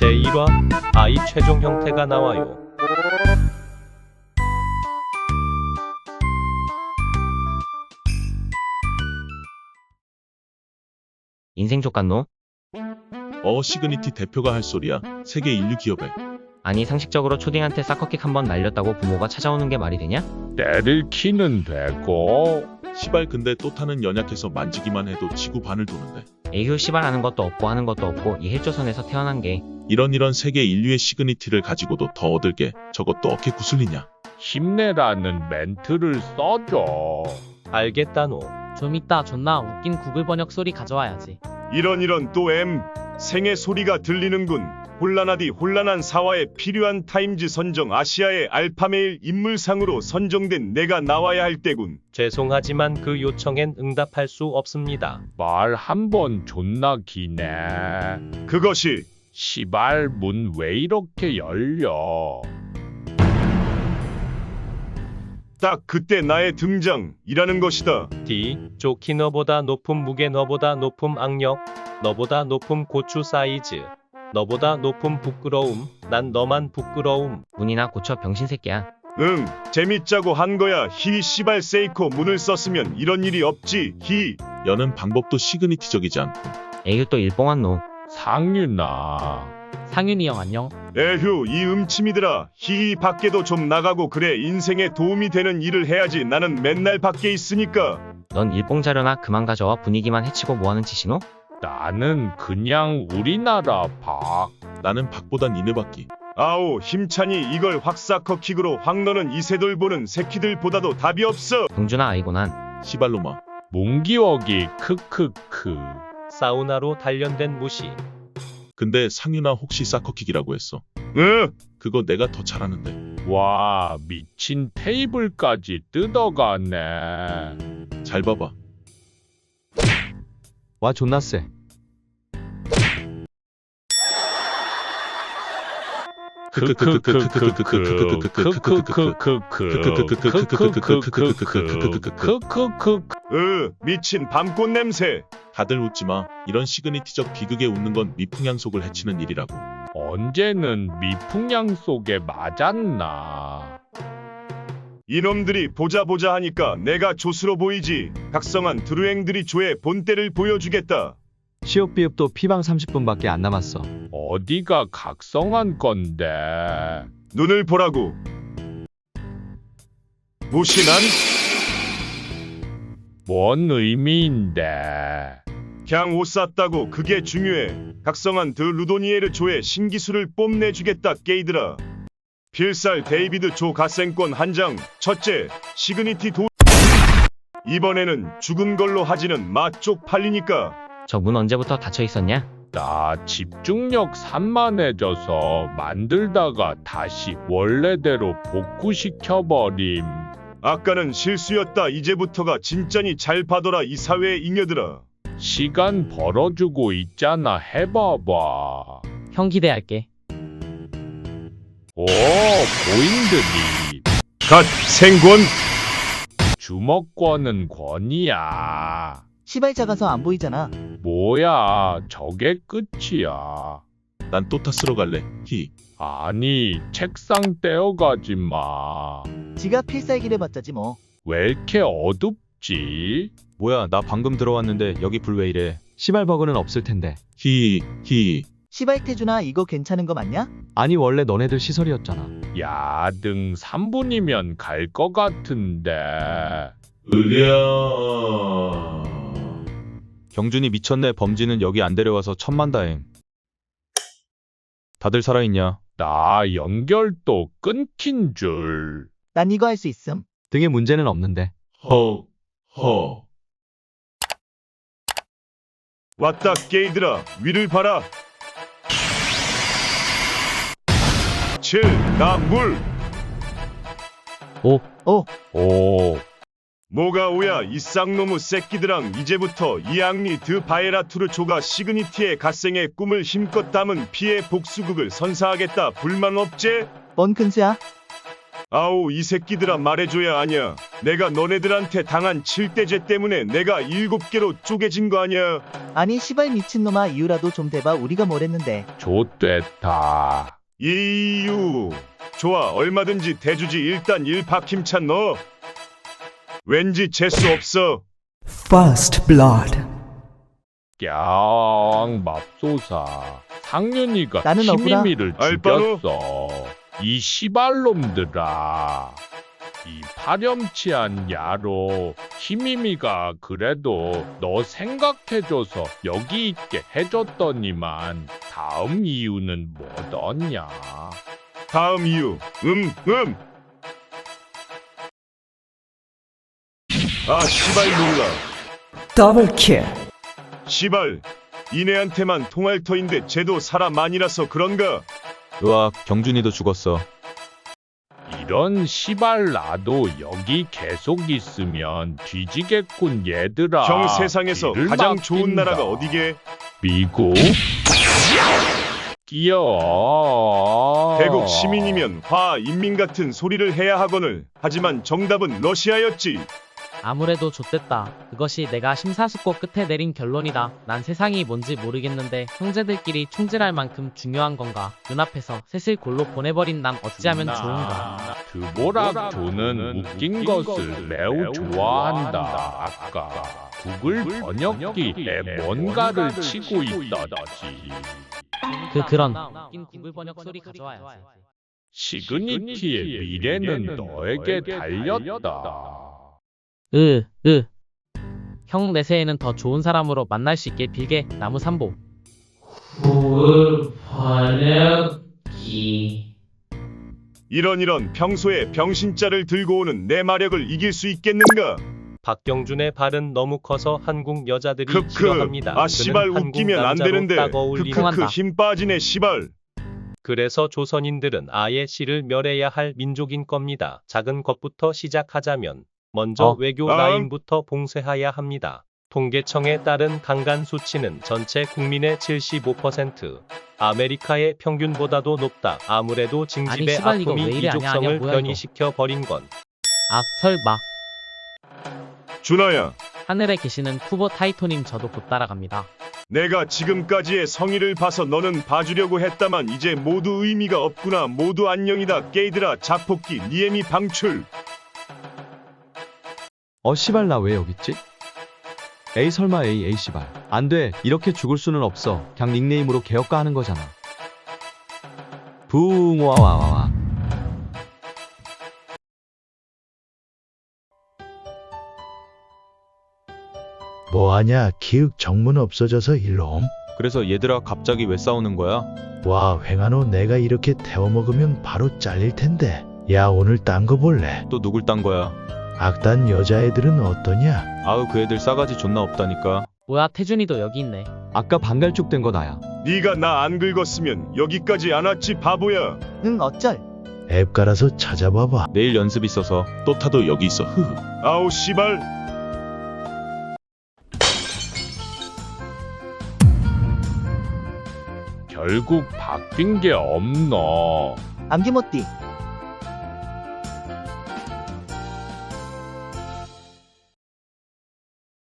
제1화 아이 최종 형태가 나와요. 인생 족간노? 어 시그니티 대표가 할 소리야. 세계 인류 기업에. 아니 상식적으로 초딩한테 사커킥 한 번 날렸다고 부모가 찾아오는 게 말이 되냐? 때를 키는 되고 시발 근데 또 타는 연약해서 만지기만 해도 지구 반을 도는데. 애교 시발하는 것도 없고 하는 것도 없고 이 해조선에서 태어난 게 이런 이런 세계 인류의 시그니티를 가지고도 더 얻을 게 저것도 어떻게 구슬리냐. 힘내라는 멘트를 써줘. 알겠다노. 좀 이따 존나 웃긴 구글 번역 소리 가져와야지. 이런 이런 또 M 생의 소리가 들리는군. 혼란하디 혼란한 사화에 필요한 타임즈 선정 아시아의 알파메일 인물상으로 선정된 내가 나와야 할 때군. 죄송하지만 그 요청엔 응답할 수 없습니다. 말 한 번 존나 기네. 그것이 시발 문 왜 이렇게 열려? 딱 그때 나의 등장이라는 것이다. D. 좋기 너보다 높음 무게 너보다 높음 악력 너보다 높음 고추 사이즈 너보다 높음 부끄러움 난 너만 부끄러움 문이나 고쳐 병신 새끼야. 응, 재밌자고 한 거야. 히 씨발 세이코 문을 썼으면 이런 일이 없지. 히. 여는 방법도 시그니티적이지 않고 에휴 또 일뽕한 노. 상윤아. 상윤이 형 안녕. 에휴 이 음침이들아 히히 밖에도 좀 나가고 그래 인생에 도움이 되는 일을 해야지 나는 맨날 밖에 있으니까 넌 일봉자려나 그만 가져와 분위기만 해치고 뭐하는 짓이노? 나는 그냥 우리나라 박. 나는 박보단 이네받기. 아오 힘찬이 이걸 확사커킥으로 확 너는 이세돌 보는 새끼들보다도 답이 없어 동준아 아이고 난 시발로마. 몽기워기 크크크. 사우나로 단련된 무시. 근데 상윤아 혹시 사커킥이라고 했어. 으! 그거 내가 더 잘하는데. 와, 미친 테이블까지 뜯어갔네. 잘 봐봐. 와 존나 쎄. 으, 미친 밤꽃 냄새. 다들 웃지 마. 이런 시그니티적 비극에 웃는 건 미풍양 속을 해치는 일이라고. 언제는 미풍양 속에 맞았나. 이놈들이 보자 보자 하니까 내가 조수로 보이지. 각성한 드루행들이 조의 본때를 보여주겠다. 시옷 비읍도 피방 30분밖에 안 남았어. 어디가 각성한 건데? 눈을 보라고. 무신한 뭔 의미인데? 그냥 옷 샀다고 그게 중요해. 각성한 드 루도니에르 조의 신기술을 뽐내주겠다 게이드라. 필살 데이비드 조 가생권 한 장. 첫째, 시그니티 도. 이번에는 죽은 걸로 하지는 맛 쪽 팔리니까. 저 문 언제부터 닫혀 있었냐? 나 집중력 산만해져서 만들다가 다시 원래대로 복구시켜버림. 아까는 실수였다. 이제부터가 진짜니 잘 봐둬라 이 사회의 잉여들아. 시간 벌어주고 있잖아 해봐봐. 형 기대할게. 오 고인들이 갓 생권. 주먹권은 권이야. 시발 작아서 안 보이잖아. 뭐야 저게 끝이야. 난 또 타스러 갈래. 히. 아니 책상 떼어가지 마. 지가 필살기를 받자지 뭐. 왜 이렇게 어둡지? 뭐야, 나 방금 들어왔는데 여기 불 왜 이래? 시발 버그는 없을 텐데. 히. 히. 시발 태준아 이거 괜찮은 거 맞냐? 아니 원래 너네들 시설이었잖아. 야등 3분이면 갈 것 같은데. 으랴. 경준이 미쳤네. 범진은 여기 안 데려와서 천만다행. 다들 살아있냐? 나 연결도 끊긴 줄. 난 이거 할 수 있음. 등에 문제는 없는데. 허. 허. 왔다 게이드라 위를 봐라. 7. 나 물. 오, 오, 뭐가 오야 이 쌍놈의 새끼들랑 이제부터 이 앙리 드 바에라투르 조가 시그니티의 갓생의 꿈을 힘껏 담은 피해 복수극을 선사하겠다 불만 없제? 뭔 큰수야? 아우 이 새끼들아 말해줘야 아냐 내가 너네들한테 당한 칠대죄 때문에 내가 일곱 개로 쪼개진 거 아니야? 아니 시발 미친놈아 이유라도 좀 대봐 우리가 뭘 했는데. 좋됐다. 이유. 좋아, 얼마든지 대주지 일단 일 박 힘찬 너. 왠지 재수 없어. First Blood. 깡 맙소사. 상윤이가 나는 억울하. 키미미를 알바노? 죽였어. 이 시발놈들아. 이 파렴치한 야로 키미미가 그래도 너 생각해줘서 여기 있게 해줬더니만 다음 이유는 뭐더냐? 다음 이유. 음, 음. 아, 시발. Double kill. 시발. 이내한테만 통할 터인데 쟤도 사람 아니라서 그런가? 으악 경준이도 죽었어. 이런 시발 나도 여기 계속 있으면 뒤지겠군 얘들아. 형 세상에서 길을 가장 좋은 막힌다. 나라가 어디게? 미국? 끼어. 대국 시민이면 화 인민 같은 소리를 해야 하거늘. 하지만 정답은 러시아였지. 아무래도 좆됐다. 그것이 내가 심사숙고 끝에 내린 결론이다. 난 세상이 뭔지 모르겠는데 형제들끼리 총질할 만큼 중요한 건가? 눈앞에서 셋을 골로 보내버린 난 어찌하면 좋은가? 드보락 조는 웃긴 것을 매우 좋아한다. 아까 구글 번역기에 뭔가를 치고 있다지. 그 그런 웃긴 구글 번역 소리 가져와야지. 시그니티의 미래는 너에게 달렸다. 으, 으. 형 내세에는 더 좋은 사람으로 만날 수 있길 빌게 나무 삼보. 번역기. 이런 이런 평소에 병신자를 들고 오는 내 마력을 이길 수 있겠는가? 박경준의 발은 너무 커서 한국 여자들이 크크. 싫어합니다. 아 시발 그는 웃기면 안 남자로 되는데. 딱 어울리는 크크크. 힘 빠지네 시발. 그래서 조선인들은 아예 씨를 멸해야 할 민족인 겁니다. 작은 것부터 시작하자면 먼저 어? 외교 아. 라인부터 봉쇄해야 합니다. 통계청에 따른 강간 수치는 전체 국민의 75%, 아메리카의 평균보다도 높다. 아무래도 아니, 징집의 씨발, 이거 아픔이 이래? 이족성을 아니야, 뭐야, 변이시켜 버린 건 아, 설마. 준아야. 하늘에 계시는 쿠보 타이토님 저도 곧 따라갑니다. 내가 지금까지의 성의를 봐서 너는 봐주려고 했다만 이제 모두 의미가 없구나. 모두 안녕이다. 게이드라 자폭기 니엠이 방출. 어 씨발 나 왜 여기 있지? 에이 설마 에이 에이 씨발 안돼 이렇게 죽을 수는 없어 그냥 닉네임으로 개혁가 하는 거잖아 붕 와와와와 뭐하냐 기획 정문 없어져서 일로 옴? 그래서 얘들아 갑자기 왜 싸우는 거야? 와 횡한호 내가 이렇게 태워 먹으면 바로 잘릴 텐데 야 오늘 딴 거 볼래? 또 누굴 딴 거야? 악단 여자애들은 어떠냐? 아우 그 애들 싸가지 존나 없다니까. 뭐야, 태준이도 여기 있네. 아까 반갈죽 된거 나야 네가 나 안 긁었으면 여기까지 안 왔지 바보야. 응 어쩔. 앱 깔아서 찾아봐봐 내일 연습 있어서 또 타도 여기 있어. 흐흐. 아우 씨발. 결국 바뀐 게 없노. 암기모띠